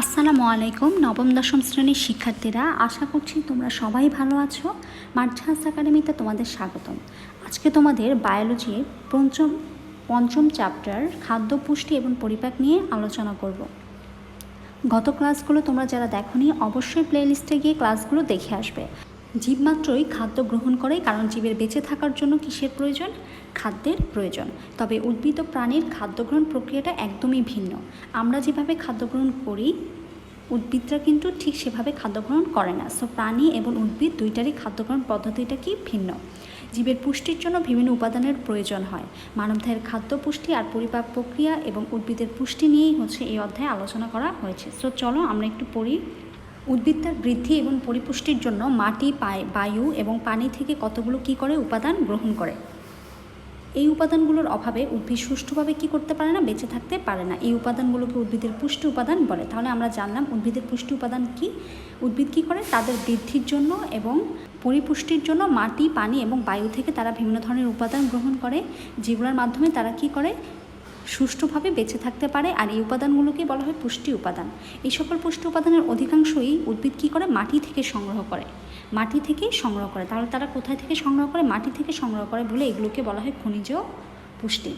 আসসালামু আলাইকুম, নবম, দশম শ্রেণির শিক্ষার্থীরা। আশা করছি তোমরা সবাই ভালো আছো। মার্ঝাস একাডেমিতে তোমাদের স্বাগতম। আজকে তোমাদের বায়োলজির পঞ্চম পঞ্চম চ্যাপ্টার খাদ্য, পুষ্টি এবং পরিপাক নিয়ে আলোচনা করব। গত ক্লাসগুলো তোমরা যারা দেখো অবশ্যই প্লেলিস্টে গিয়ে ক্লাসগুলো দেখে আসবে। জীব মাত্রই খাদ্য গ্রহণ করে কারণ জীবের বেঁচে থাকার জন্য কিসের প্রয়োজন? খাদ্যের প্রয়োজন। তবে উদ্ভিদ ও প্রাণীর খাদ্য গ্রহণ প্রক্রিয়াটা একদমই ভিন্ন। আমরা যেভাবে খাদ্য গ্রহণ করি, উদ্ভিদরা কিন্তু ঠিক সেভাবে খাদ্য গ্রহণ করে না। সো প্রাণী এবং উদ্ভিদ দুইটারই খাদ্য গ্রহণ পদ্ধতিটা কি ভিন্ন? জীবের পুষ্টির জন্য বিভিন্ন উপাদানের প্রয়োজন হয়। মানবদেহের খাদ্য পুষ্টি আর পরিপাক প্রক্রিয়া এবং উদ্ভিদের পুষ্টি নিয়েই হচ্ছে এই অধ্যায়ে আলোচনা করা হয়েছে। সো চলো আমরা একটু পড়ি উদ্ভিদ তার বৃদ্ধি এবং পরিপুষ্টির জন্য মাটি, পায় বায়ু এবং পানি থেকে কতগুলো কি করে উপাদান গ্রহণ করে? এই উপাদানগুলোর অভাবে উদ্ভিদ সুষ্ঠুভাবে কি করতে পারে না, বেঁচে থাকতে পারে না? এই উপাদানগুলোকে উদ্ভিদের পুষ্টি উপাদান বলে। তাহলে আমরা জানলাম উদ্ভিদের পুষ্টি উপাদান কি? উদ্ভিদ কি করে? তাদের বৃদ্ধির জন্য এবং পরিপুষ্টির জন্য মাটি, পানি এবং বায়ু থেকে তারা বিভিন্ন ধরনের উপাদান গ্রহণ করে, যেগুলোর মাধ্যমে তারা কি করে? সুষ্ঠুভাবে বেঁচে থাকতে পারে আর এই উপাদানগুলোকে বলা হয় পুষ্টি উপাদান। এই সকল পুষ্টি উপাদানের অধিকাংশই উদ্ভিদ কী করে? মাটি থেকে সংগ্রহ করে। মাটি থেকে সংগ্রহ করে। তাহলে তারা কোথায় থেকে সংগ্রহ করে? মাটি থেকে সংগ্রহ করে বলে এগুলোকে বলা হয় খনিজ পুষ্টি।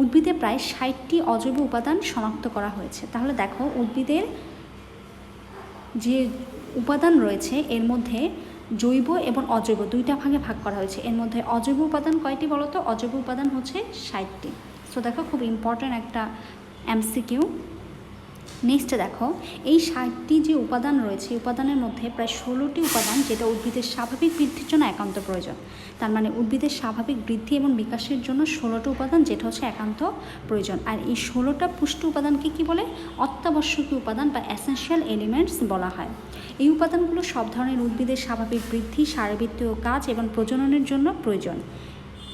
উদ্ভিদে প্রায় ষাটটি অজৈব উপাদান শনাক্ত করা হয়েছে। তাহলে দেখো উদ্ভিদের যে উপাদান রয়েছে, এর মধ্যে জৈব এবং অজৈব দুইটা ভাগে ভাগ করা হয়েছে। এর মধ্যে অজৈব উপাদান কয়টি বলো তো অজৈব উপাদান হচ্ছে ষাটটি। সো দেখো খুব ইম্পর্ট্যান্ট একটা এমসিকিউ নেক্সট দেখো, এই ষাটটি যে উপাদান রয়েছে উপাদানের মধ্যে প্রায় ষোলোটি উপাদান যেটা উদ্ভিদের স্বাভাবিক বৃদ্ধির জন্য একান্ত প্রয়োজন। তার মানে উদ্ভিদের স্বাভাবিক বৃদ্ধি এবং বিকাশের জন্য ষোলোটা উপাদান যেটা হচ্ছে একান্ত প্রয়োজন। আর এই ষোলোটা পুষ্টি উপাদানকে কি বলে? অত্যাবশ্যকীয় উপাদান বা অ্যাসেন্সিয়াল এলিমেন্টস বলা হয়। এই উপাদানগুলো সব ধরনের উদ্ভিদের স্বাভাবিক বৃদ্ধি শারীরবৃত্তীয় কাজ এবং প্রজননের জন্য প্রয়োজন।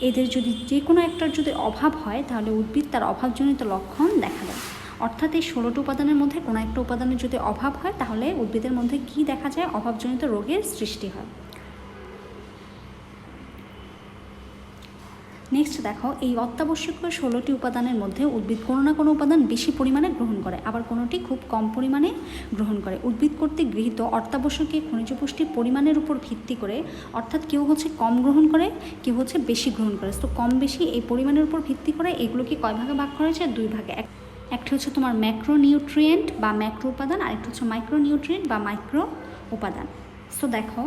এদের যদি যে কোনো একটার যদি অভাব হয়, তাহলে উদ্ভিদ তার অভাবজনিত লক্ষণ দেখা দেয়। অর্থাৎ এই ষোলোটি উপাদানের মধ্যে কোনো একটা উপাদানের যদি অভাব হয়, তাহলে উদ্ভিদের মধ্যে কি দেখা যায়? অভাবজনিত রোগের সৃষ্টি হয় নেক্সট দেখো, এই অত্যাবশ্যকীয় ষোলোটি উপাদানের মধ্যে উদ্ভিদ কোনো না কোনো উপাদান বেশি পরিমাণে গ্রহণ করে, আবার কোনোটি খুব কম পরিমাণে গ্রহণ করে। উদ্ভিদ কর্তৃক গৃহীত অত্যাবশ্যকীয় খনিজ পুষ্টির পরিমাণের উপর ভিত্তি করে, অর্থাৎ কেউ হচ্ছে কম গ্রহণ করে, কেউ হচ্ছে বেশি গ্রহণ করে। তো কম বেশি এই পরিমাণের উপর ভিত্তি করে এগুলোকে কয় ভাগে ভাগ করা হয়েছে? দুই ভাগে। এক একটা হচ্ছে তোমার ম্যাক্রো নিউট্রিয়েন্ট বা ম্যাক্রো উপাদান আরেকটা হচ্ছে মাইক্রো নিউট্রিয়েন্ট বা মাইক্রো উপাদান সো দেখো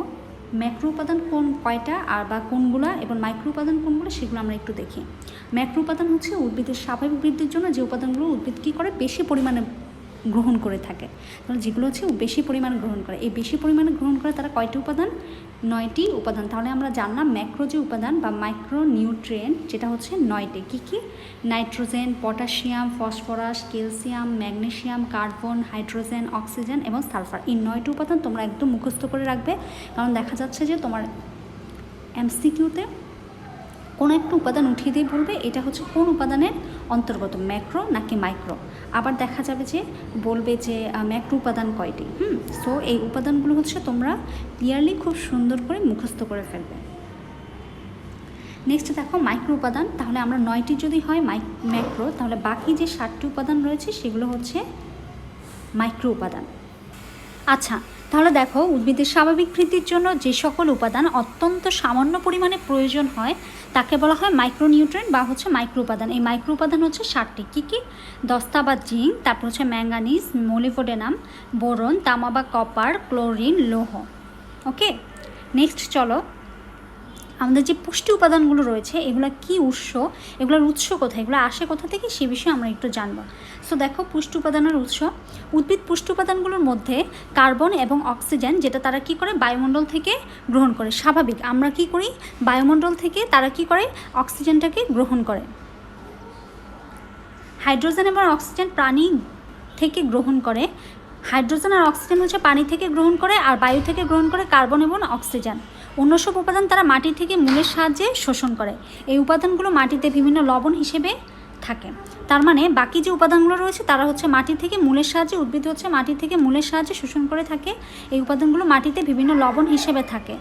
ম্যাক্রো উপাদান কোন কয়টা আর বা কোনগুলো এবং মাইক্রো উপাদান কোনগুলো সেগুলো আমরা একটু দেখি। ম্যাক্রো উপাদান হচ্ছে উদ্ভিদের স্বাভাবিক বৃদ্ধির জন্য যে উপাদানগুলো উদ্ভিদ কী করে বেশি পরিমাণে গ্রহণ করে থাকে। তাহলে যেগুলো হচ্ছে বেশি পরিমাণে গ্রহণ করে। এই বেশি পরিমাণে গ্রহণ করে তারা কয়টি উপাদান? নয়টি উপাদান। তাহলে আমরা জানলাম ম্যাক্রো যে উপাদান বা মাইক্রো নিউট্রিয়েন্ট যেটা হচ্ছে নয়টি। কী কী? Nitrogen, potassium, phosphorus, calcium, magnesium, carbon, hydrogen, oxygen এবং সালফার। এই নয়টি উপাদান তোমরা একদম মুখস্থ করে রাখবে। কারণ দেখা যাচ্ছে যে তোমার এমসিকিউতে কোনো একটা উপাদান উঠিয়ে দিয়ে বলবে, এটা হচ্ছে কোন উপাদানের অন্তর্গত, ম্যাক্রো নাকি মাইক্রো? আবার দেখা যাবে যে বলবে যে ম্যাক্রো উপাদান কয়টি? হুম সো এই উপাদানগুলো হচ্ছে তোমরা ক্লিয়ারলি খুব সুন্দর করে মুখস্থ করে ফেলবে। নেক্সট দেখো মাইক্রো উপাদান, তাহলে আমরা নয়টি যদি হয় মাইক ম্যাক্রো, তাহলে বাকি যে ষাটটি উপাদান রয়েছে, সেগুলো হচ্ছে মাইক্রো উপাদান। আচ্ছা তাহলে দেখো, উদ্ভিদের স্বাভাবিক বৃদ্ধির জন্য যে সকল উপাদান অত্যন্ত সামান্য পরিমাণে প্রয়োজন হয়, তাকে বলা হয় মাইক্রোনিউট্রেন বা হচ্ছে মাইক্রো উপাদান এই মাইক্রো উপাদান হচ্ছে ষাটটি কী কী? দস্তা বা জিঙ্ক, তারপর হচ্ছে ম্যাঙ্গানিজ মলিভোডেনাম বোরন, তামা বা কপার ক্লোরিন লোহ। ওকে নেক্সট চলো আমাদের যে পুষ্টি উপাদানগুলো রয়েছে, এগুলো কি উৎস, এগুলোর উৎস কোথায়, এগুলো আসে কোথা থেকে, সে বিষয়ে আমরা একটু জানব। সো দেখো পুষ্টি উপাদানের উৎস। উদ্ভিদ পুষ্টি উপাদানগুলোর মধ্যে কার্বন এবং অক্সিজেন, যেটা তারা কি করে? বায়ুমণ্ডল থেকে গ্রহণ করে। স্বাভাবিক, আমরা কি করি? বায়ুমণ্ডল থেকে তারা কি করে? অক্সিজেনটাকে গ্রহণ করে। হাইড্রোজেন এবং অক্সিজেন প্রাণী থেকে গ্রহণ করে। হাইড্রোজেন আর অক্সিজেন হচ্ছে পানি থেকে গ্রহণ করে, আর বায়ু থেকে গ্রহণ করে কার্বন এবং অক্সিজেন। অন্য সব উপাদান তারা মাটি থেকে মূলের সাহায্যে শোষণ করে। এই উপাদানগুলো মাটিতে বিভিন্ন লবণ হিসেবে থাকে। তার মানে বাকি যে উপাদানগুলো রয়েছে, তারা হচ্ছে মাটি থেকে মূলের সাহায্যে উদ্ভিদ হচ্ছে মাটি থেকে মূলের সাহায্যে শোষণ করে থাকে। এই উপাদানগুলো মাটিতে বিভিন্ন লবণ হিসেবে থাকে।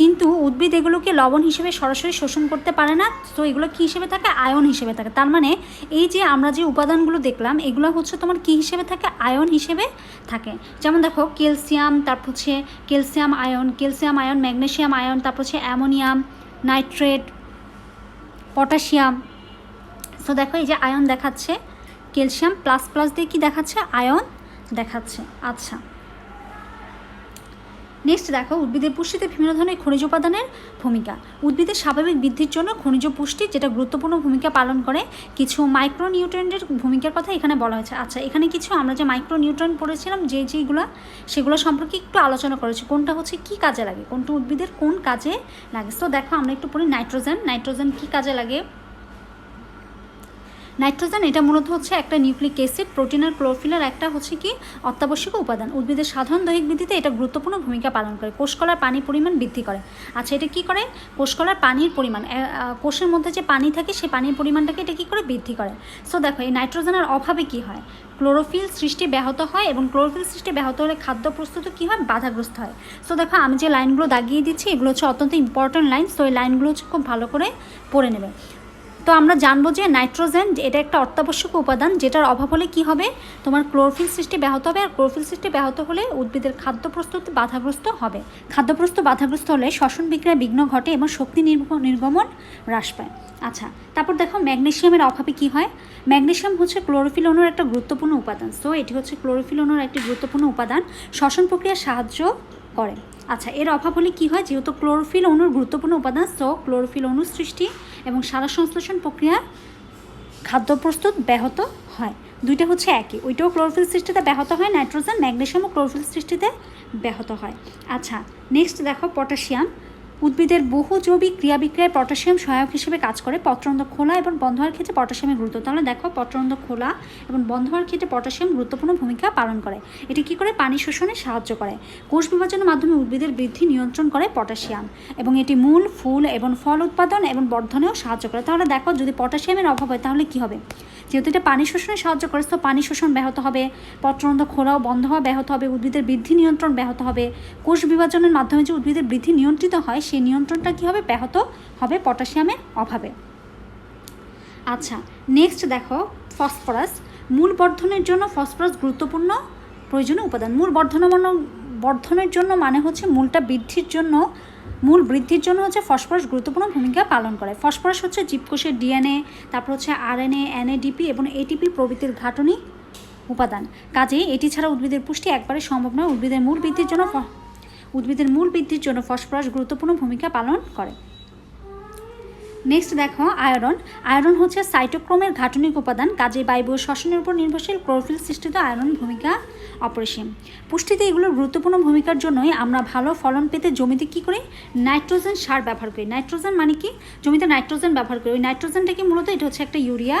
কিন্তু উদ্ভিদ এগুলোকে লবণ হিসেবে সরাসরি শোষণ করতে পারে না, তো এগুলো কী হিসেবে থাকে? আয়ন হিসেবে থাকে। তার মানে এই যে আমরা যে উপাদানগুলো দেখলাম, এগুলো হচ্ছে তোমার কী হিসেবে থাকে? আয়ন হিসেবে থাকে। যেমন দেখো, ক্যালসিয়াম, তারপর হচ্ছে calcium ion calcium ion magnesium ion, তারপর হচ্ছে অ্যামোনিয়াম, নাইট্রেট, পটাশিয়াম। তো দেখো এই যে আয়ন দেখাচ্ছে, ক্যালসিয়াম প্লাস প্লাস দিয়ে কি দেখাচ্ছে? আয়ন দেখাচ্ছে। আচ্ছা। নেক্সট দেখো, উদ্ভিদের পুষ্টিতে বিভিন্ন ধরনের খনিজ উপাদানের ভূমিকা। উদ্ভিদের স্বাভাবিক বৃদ্ধির জন্য খনিজ পুষ্টি যেটা গুরুত্বপূর্ণ ভূমিকা পালন করে, কিছু মাইক্রো নিউট্রেন্টের ভূমিকার কথা এখানে বলা হয়েছে। আচ্ছা এখানে কিছু আমরা যে মাইক্রো নিউট্রেন্ট পড়েছিলাম, যে যেগুলো সেগুলো সম্পর্কে একটু আলোচনা করেছি, কোনটা হচ্ছে কি কাজে লাগে, কোনটা উদ্ভিদের কোন কাজে লাগে। তো দেখো, আমরা একটু পড়ি নাইট্রোজেন নাইট্রোজেন কি কাজে লাগে? নাইট্রোজেন, এটা মূলত হচ্ছে একটা নিউক্লিক অ্যাসিড প্রোটিন আর ক্লোরোফিলের একটা হচ্ছে কি অত্যাবশ্যক উপাদান। উদ্ভিদের সাধারণ দৈহিক বৃদ্ধিতে এটা গুরুত্বপূর্ণ ভূমিকা পালন করে। কোষকলার পানির পরিমাণ বৃদ্ধি করে। আচ্ছা এটা কি করে? কোষকলার পানির পরিমাণ। কোষের মধ্যে যে পানি থাকে সেই পানির পরিমাণটাকে এটা কি করে বৃদ্ধি করে? সো দেখো, এই নাইট্রোজেনের অভাবে কি হয়? ক্লোরোফিল সৃষ্টি ব্যাহত হয় এবং ক্লোরোফিল সৃষ্টি ব্যাহত হলে খাদ্য প্রস্তুত কী হয়? বাধাগ্রস্ত হয়। সো দেখো, আমি যে লাইনগুলো দাগিয়ে দিচ্ছি, এগুলো হচ্ছে অত্যন্ত ইম্পর্ট্যান্ট লাইন সো এই লাইনগুলো হচ্ছে খুব ভালো করে পড়ে নেবে। তো আমরা জানব যে নাইট্রোজেন এটা একটা অত্যাবশ্যক উপাদান যেটার অভাব হলে কি হবে? তোমার ক্লোরোফিল সৃষ্টি ব্যাহত হবে আর ক্লোরোফিল সৃষ্টি ব্যাহত হলে উদ্ভিদের খাদ্য প্রস্তুত বাধাগ্রস্ত হবে। খাদ্য প্রস্তুত বাধাগ্রস্ত হলে শ্বসন বিক্রিয়া বিঘ্ন ঘটে এবং শক্তি নির্গ- নির্গমন হ্রাস পায়। আচ্ছা তারপর দেখো ম্যাগনেসিয়ামের অভাবে কি হয়? ম্যাগনেসিয়াম হচ্ছে ক্লোরোফিল অণুর একটা গুরুত্বপূর্ণ উপাদান। সো এটি হচ্ছে ক্লোরোফিল অণুর একটি গুরুত্বপূর্ণ উপাদান। শ্বসন প্রক্রিয়া সাহায্য করে। আচ্ছা এর অভাব হলে কী হয়? যেহেতু ক্লোরোফিল অণুর গুরুত্বপূর্ণ উপাদান সো ক্লোরোফিল অণুর সৃষ্টি এবং সারা সংশ্লেষণ প্রক্রিয়া খাদ্য প্রস্তুত ব্যাহত হয়। দুইটা হচ্ছে একই। ওইটাও ক্লোরোফিল সৃষ্টিতে ব্যাহত হয়, নাইট্রোজেন ম্যাগনেশিয়ামও ক্লোরোফিল সৃষ্টিতে ব্যাহত হয়। আচ্ছা নেক্সট দেখো পটাশিয়াম। উদ্ভিদের বহু জৈবিক ক্রিয়া বিক্রিয়ায় পটাশিয়াম সহায়ক হিসেবে কাজ করে পত্রন্দ খোলা এবং বন্ধ হওয়ার ক্ষেত্রে পটাশিয়ামের গুরুত্ব। তাহলে দেখো পত্রন্দ খোলা এবং বন্ধ হওয়ার ক্ষেত্রে পটাশিয়াম গুরুত্বপূর্ণ ভূমিকা পালন করে। এটি কী করে? পানি শোষণে সাহায্য করে। কোষ বিভাজনের মাধ্যমে উদ্ভিদের বৃদ্ধি নিয়ন্ত্রণ করে পটাশিয়াম এবং এটি মূল, ফুল এবং ফল উৎপাদন এবং বর্ধনেও সাহায্য করে। তাহলে দেখো, যদি পটাশিয়ামের অভাব হয় তাহলে কী হবে? যেহেতু এটা পানি শোষণে সাহায্য করে তো পানি শোষণ ব্যাহত হবে পত্রন্দ খোলাও বন্ধ হওয়া ব্যাহত হবে, উদ্ভিদের বৃদ্ধি নিয়ন্ত্রণ ব্যাহত হবে। কোষ বিভাজনের মাধ্যমে যে উদ্ভিদের বৃদ্ধি নিয়ন্ত্রিত হয়, সেই নিয়ন্ত্রণটা কী হবে? ব্যাহত হবে পটাশিয়ামের অভাবে। আচ্ছা নেক্সট দেখো, ফসফরাস। মূল বর্ধনের জন্য ফসফরাস গুরুত্বপূর্ণ প্রয়োজনীয় উপাদান। মূল বর্ধন মানে- বর্ধনের জন্য মানে হচ্ছে মূলটা বৃদ্ধির জন্য মূল বৃদ্ধির জন্য হচ্ছে ফসফরাস গুরুত্বপূর্ণ ভূমিকা পালন করে। ফসফরাস হচ্ছে জীবকোষের ডিএনএ, তারপর হচ্ছে আরএনএ, এনএডিপি এবং এটিপি প্রভৃতির ঘাটনি উপাদান। কাজেই এটি ছাড়া উদ্ভিদের পুষ্টি একবারে সম্ভব নয়। উদ্ভিদের মূল বৃদ্ধির জন্য উদ্ভিদের মূল বৃদ্ধির জন্য ফসফরাস গুরুত্বপূর্ণ ভূমিকা পালন করে। নেক্সট দেখো আয়রন আয়রন হচ্ছে সাইটোক্রোমের ঘাটনিক উপাদান, কাজে বায়বীয় শ্বসনের উপর নির্ভরশীল ক্লোরোফিল সৃষ্টিত আয়রন ভূমিকা অপরিসীম। পুষ্টিতে এগুলোর গুরুত্বপূর্ণ ভূমিকার জন্যই আমরা ভালো ফলন পেতে জমিতে কী করি? নাইট্রোজেন সার ব্যবহার করি। নাইট্রোজেন মানে কি? জমিতে নাইট্রোজেন ব্যবহার করি। ওই নাইট্রোজেনটা কি মূলত? এটা হচ্ছে একটা ইউরিয়া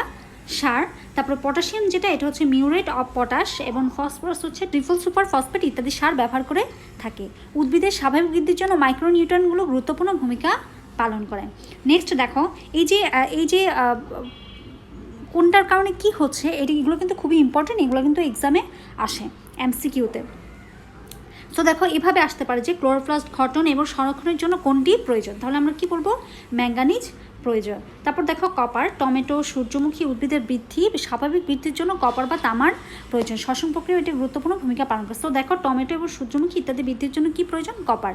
সার। তারপর পটাশিয়াম যেটা, এটা হচ্ছে মিউরেট অফ পটাশ এবং ফসফরাস হচ্ছে ট্রিপল সুপার ফসফেট ইত্যাদি সার ব্যবহার করে থাকে। উদ্ভিদের স্বাভাবিক বৃদ্ধির জন্য মাইক্রোনিউট্রনগুলো গুরুত্বপূর্ণ ভূমিকা পালন করে নেক্সট দেখো, এই যে এই যে কোনটার কারণে কি হচ্ছে, এটি, এগুলো কিন্তু খুবই ইম্পর্টেন্ট এগুলো কিন্তু এক্সামে আসে এমসিকিউতে তো। দেখো, এভাবে আসতে পারে যে ক্লোরোপ্লাস্ট ঘটন এবং সংরক্ষণের জন্য কোনটি প্রয়োজন। তাহলে আমরা কি বলব? ম্যাঙ্গানিজ প্রয়োজন। তারপর দেখো কপার টমেটো, সূর্যমুখী উদ্ভিদের বৃদ্ধি, স্বাভাবিক বৃদ্ধির জন্য কপার বা তামার প্রয়োজন। শ্বসন প্রক্রিয়া এটি গুরুত্বপূর্ণ ভূমিকা পালন করে। তো দেখো, টমেটো এবং সূর্যমুখী ইত্যাদি বৃদ্ধির জন্য কি প্রয়োজন? কপার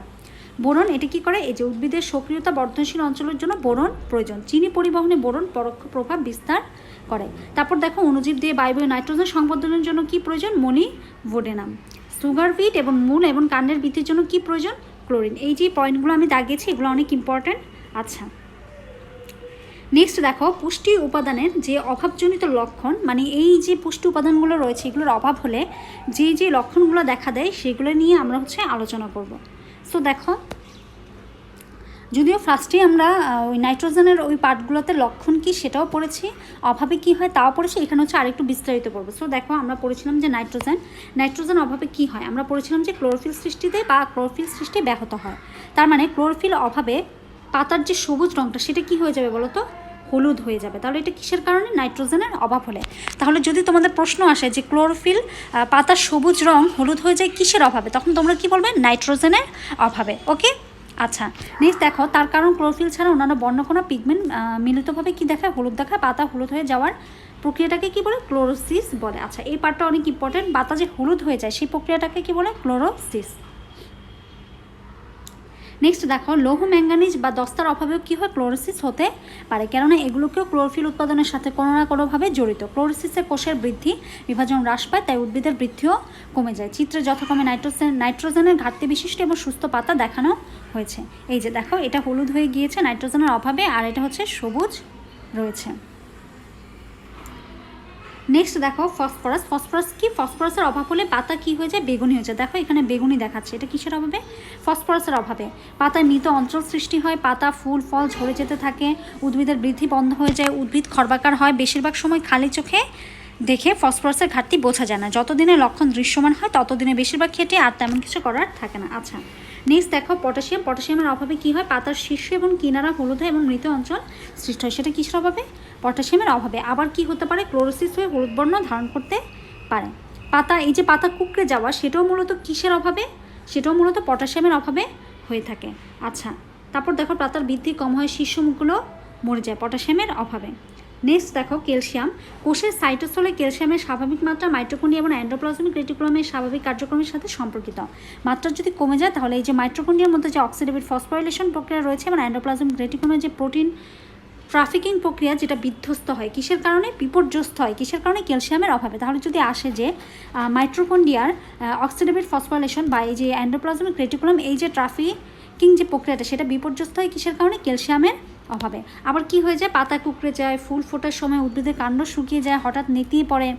বোরন, এটি কি করে? এই যে উদ্ভিদের সক্রিয়তা বর্ধনশীল অঞ্চলের জন্য বোরন প্রয়োজন। চিনি পরিবহনে বোরন পরোক্ষ প্রভাব বিস্তার করে। তারপর দেখো, অণুজীব দিয়ে বায়বীয় নাইট্রোজেন সংবর্ধনের জন্য কি প্রয়োজন? মনি, ভোডেনাম। সুগার বিট এবং মূল এবং কাণ্ডের বৃদ্ধির জন্য কি প্রয়োজন? ক্লোরিন। এই যে পয়েন্টগুলো আমি দাগিয়েছি, এগুলো অনেক ইম্পর্ট্যান্ট আচ্ছা। নেক্সট দেখো, পুষ্টি উপাদানের যে অভাবজনিত লক্ষণ মানে এই যে পুষ্টি উপাদানগুলো রয়েছে, এগুলোর অভাব হলে যে যে লক্ষণগুলো দেখা দেয়, সেগুলো নিয়ে আমরা হচ্ছে আলোচনা করব। সো দেখো, যদিও ফার্স্টে আমরা ওই নাইট্রোজেনের ওই পার্টগুলোতে লক্ষণ কি সেটাও পড়েছি, অভাবে কি হয় তাও পড়েছি, এখানে হচ্ছে আরেকটু বিস্তারিত পড়ব। সো দেখো, আমরা পড়েছিলাম যে নাইট্রোজেন নাইট্রোজেন অভাবে কি হয়? আমরা পড়েছিলাম যে ক্লোরোফিল সৃষ্টিতে বা ক্লোরোফিল সৃষ্টি ব্যাহত হয়। তার মানে ক্লোরোফিল অভাবে পাতার যে সবুজ রঙটা সেটা কি হয়ে যাবে বলো তো? হলুদ হয়ে যাবে। তাহলে এটা কিসের কারণে? নাইট্রোজেনের অভাব হলে। তাহলে যদি তোমাদের প্রশ্ন আসে যে ক্লোরোফিল পাতার সবুজ রং হলুদ হয়ে যায় কিসের অভাবে? তখন তোমরা কি বলবে? নাইট্রোজেনের অভাবে। ওকে? আচ্ছা নেক্সট দেখো, তার কারণ ক্লোরোফিল ছাড়া অন্যান্য বর্ণকণা পিগমেন্ট মিলিতভাবে কি দেখায়? হলুদ দেখায়, পাতা হলুদ হয়ে যাওয়ার প্রক্রিয়াটাকে কি বলে? ক্লোরোসিস বলে। আচ্ছা এই পার্টটা অনেক ইম্পর্টেন্ট পাতা যে হলুদ হয়ে যায়, সেই প্রক্রিয়াটাকে কি বলে? ক্লোরোসিস। নেক্সট দেখো, লৌহ ম্যাঙ্গানিজ বা দস্তার অভাবেও কী হয়? ক্লোরোসিস হতে পারে। কেননা এগুলোকেও ক্লোরোফিল উৎপাদনের সাথে কোনো না কোনোভাবে জড়িত। ক্লোরোসিসের কোষের বৃদ্ধি, বিভাজন হ্রাস পায়, তাই উদ্ভিদের বৃদ্ধিও কমে যায়। চিত্রে যথাক্রমে নাইট্রোজেন নাইট্রোজেনের ঘাটতি বিশিষ্ট এবং সুস্থ পাতা দেখানো হয়েছে। এই যে দেখো, এটা হলুদ হয়ে গিয়েছে নাইট্রোজেনের অভাবে, আর এটা হচ্ছে সবুজ রয়েছে। নেক্সট দেখো ফসফরাস ফসফরাস কি? ফসফরাসের অভাব হলে পাতা কি হয়ে যায়? বেগুনি হয়ে যায়। দেখো, এখানে বেগুনি দেখাচ্ছে। এটা কিসের অভাবে? ফসফরাসের অভাবে। পাতায় মৃত অঞ্চল সৃষ্টি হয়, পাতা, ফুল, ফল ঝরে যেতে থাকে, উদ্ভিদের বৃদ্ধি বন্ধ হয়ে যায়, উদ্ভিদ খর্বাকার হয়। বেশিরভাগ সময় খালি চোখে দেখে ফসফরাসের ঘাটতি বোঝা যায় না। যতদিনে লক্ষণ দৃশ্যমান হয়, ততদিনে বেশিরভাগ ক্ষেত্রে আর তেমন কিছু করার থাকে না। আচ্ছা নেক্সট দেখো পটাশিয়াম। পটাশিয়ামের অভাবে কী হয়? পাতার শীর্ষ এবং কিনারা হলুদ হয় এবং মৃত অঞ্চল সৃষ্টি হয়। সেটা কিসের অভাবে? পটাশিয়ামের অভাবে। আবার কি হতে পারে? ক্লোরোসিস হয়ে হলুদ বর্ণ ধারণ করতে পারে। পাতা, এই যে পাতা কুকড়ে যাওয়া, সেটাও মূলত কিসের অভাবে? সেটাও মূলত পটাশিয়ামের অভাবে হয়ে থাকে। আচ্ছা তারপর দেখো পাতার বৃদ্ধি কম হয়, শীর্ষমুখগুলো মরে যায়। পটাশিয়ামের অভাবে। নেক্সট দেখো ক্যালসিয়াম কোষের সাইটোসোলে ক্যালসিয়ামের স্বাভাবিক মাত্রা মাইট্রোকন্ডিয়া এবং অ্যান্ড্রোপ্লাজমিক রেটিকুলামের স্বাভাবিক কার্যক্রমের সাথে সম্পর্কিত। মাত্রা যদি কমে যায়, তাহলে এই যে মাইট্রোকন্ডিয়ার মধ্যে যে অক্সিডেটিভ ফসফোরিলেশন প্রক্রিয়া রয়েছে এবং অ্যান্ড্রোপ্লাজমিক রেটিকুলামের যে প্রোটিন ট্রাফিকিং প্রক্রিয়া যেটা বিধ্বস্ত হয়, কিসের কারণে? বিপর্যস্ত হয়। কিসের কারণে? ক্যালসিয়ামের অভাবে। তাহলে যদি আসে যে মাইট্রোকন্ডিয়ার অক্সিডেটিভ ফসফোরিলেশন বা এই যে অ্যান্ড্রোপ্লাজমিক রেটিকুলাম এই যে ট্রাফিকিং যে প্রক্রিয়াটা, সেটা বিপর্যস্ত হয় কিসের কারণে? ক্যালসিয়ামের অভাবে। আবার কি হয়ে যায়? পাতা কুকড়ে যায়, ফুল ফোটার সময় উদ্ভিদের কাণ্ড শুকিয়ে যায়, হঠাৎ নেতিয়ে পড়ে।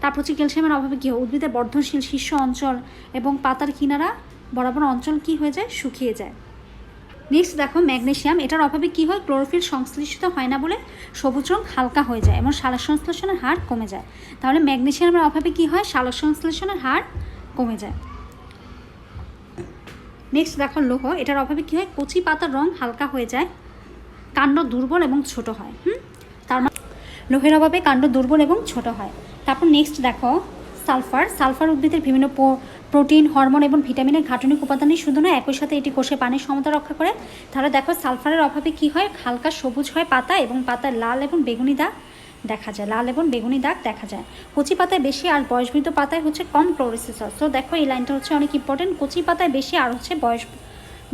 তারপর হচ্ছে ক্যালসিয়ামের অভাবে কী হয়? উদ্ভিদের বর্ধনশীল শীর্ষ অঞ্চল এবং পাতার কিনারা বরাবর অঞ্চল কি হয়ে যায়? শুকিয়ে যায়। নেক্সট দেখো ম্যাগনেশিয়াম এটার অভাবে কি হয়? ক্লোরোফিল সংশ্লিষ্ট হয় না বলে সবুজ রং হালকা হয়ে যায় এবং সালোক সংশ্লেষণের হার কমে যায়। তাহলে ম্যাগনেশিয়ামের অভাবে কি হয়? সালোক সংশ্লেষণের হার কমে যায়। নেক্সট দেখো, লোহ। এটার অভাবে কি হয়? কচি পাতার রং হালকা হয়ে যায় কাণ্ড দুর্বল এবং ছোট হয়, হুম? তার মানে লোহের অভাবে কাণ্ড দুর্বল এবং ছোট হয়। তারপর নেক্সট দেখো, সালফার। সালফার উদ্ভিদের বিভিন্ন প্রোটিন, হরমোন এবং ভিটামিনের ঘাটনিক উপাদানই শুধু নয়, একই সাথে এটি কোষে পানির সমতা রক্ষা করে। তাহলে দেখো, সালফারের অভাবে কি হয়? হালকা সবুজ হয় পাতা এবং পাতায় লাল এবং বেগুনি দাগ দেখা যায়, লাল এবং বেগুনি দাগ দেখা যায়। কচি পাতায় বেশি আর বয়সবৃদ্ধ পাতায় হচ্ছে কম ক্লোরোসিস তো দেখো, এই লাইনটা হচ্ছে অনেক ইম্পর্টেন্ট কচি পাতায় বেশি আর হচ্ছে বয়স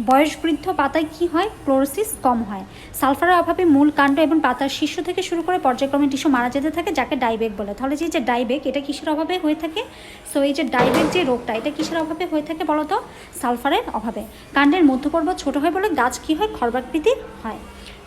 বয়সবৃদ্ধ পাতায় কি হয়? ক্লোরোসিস কম হয়। সালফারের অভাবে মূল কাণ্ড এবং পাতার শীর্ষ থেকে শুরু করে পর্যায়ক্রমে টিস্যু মারা যেতে থাকে, যাকে ডাইবেক বলে। তাহলে যে যে এটা কিসের অভাবে হয়ে থাকে? সো এই যে ডাইবেক যে রোগটা, এটা কিসের অভাবে হয়ে থাকে বলতো? সালফারের অভাবে। কাণ্ডের মধ্যপর্ব ছোট হয় বলে গাছ কী হয়? খর্বাকৃতির হয়।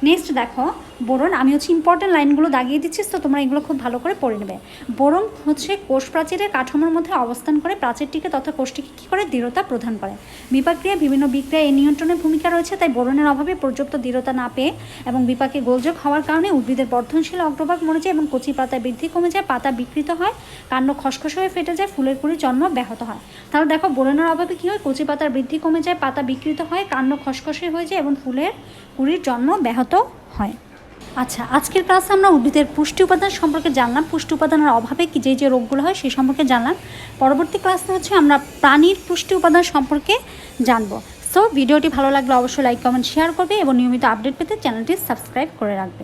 নেক্সট দেখো, বোরন আমি হচ্ছে ইম্পর্টেন্ট লাইনগুলো দাগিয়ে দিচ্ছি, তো তোমরা এগুলো খুব ভালো করে পড়ে নেবে। বোরন হচ্ছে কোষ প্রাচীরের কাঠামোর মধ্যে অবস্থান করে, প্রাচীরটিকে তথা কোষটিকে কী করে? দৃঢ়তা প্রদান করে। বিপাক্রিয়া বিভিন্ন বিক্রিয়া এই নিয়ন্ত্রণের ভূমিকা রয়েছে, তাই বোরনের অভাবে পর্যাপ্ত দৃঢ়তা না পেয়ে এবং বিপাকে গোলযোগ হওয়ার কারণে উদ্ভিদের বর্ধনশীল অগ্রভাগ মরে যায় এবং কচি পাতায় বৃদ্ধি কমে যায়, পাতা বিকৃত হয়, কাণ্ড খসখস হয়ে ফেটে যায়, ফুলের কুড়ি জন্ম ব্যাহত হয়। তাহলে দেখো, বোরনের অভাবে কী হয়? কচি পাতার বৃদ্ধি কমে যায়, পাতা বিকৃত হয়, কাণ্ড খসখসে হয়ে যায় এবং ফুলের কুড়ির জন্ম ব্যাহত হয়। আচ্ছা আজকের ক্লাসে আমরা উদ্ভিদের পুষ্টি উপাদান সম্পর্কে জানলাম। পুষ্টি উপাদানের অভাবে কি যে যে রোগগুলো হয় সেই সম্পর্কে জানলাম। পরবর্তী ক্লাসে হচ্ছে আমরা প্রাণীর পুষ্টি উপাদান সম্পর্কে জানব। সো ভিডিওটি ভালো লাগলে অবশ্যই লাইক কমেন্ট শেয়ার করবে এবং নিয়মিত আপডেট পেতে চ্যানেলটি সাবস্ক্রাইব করে রাখবে।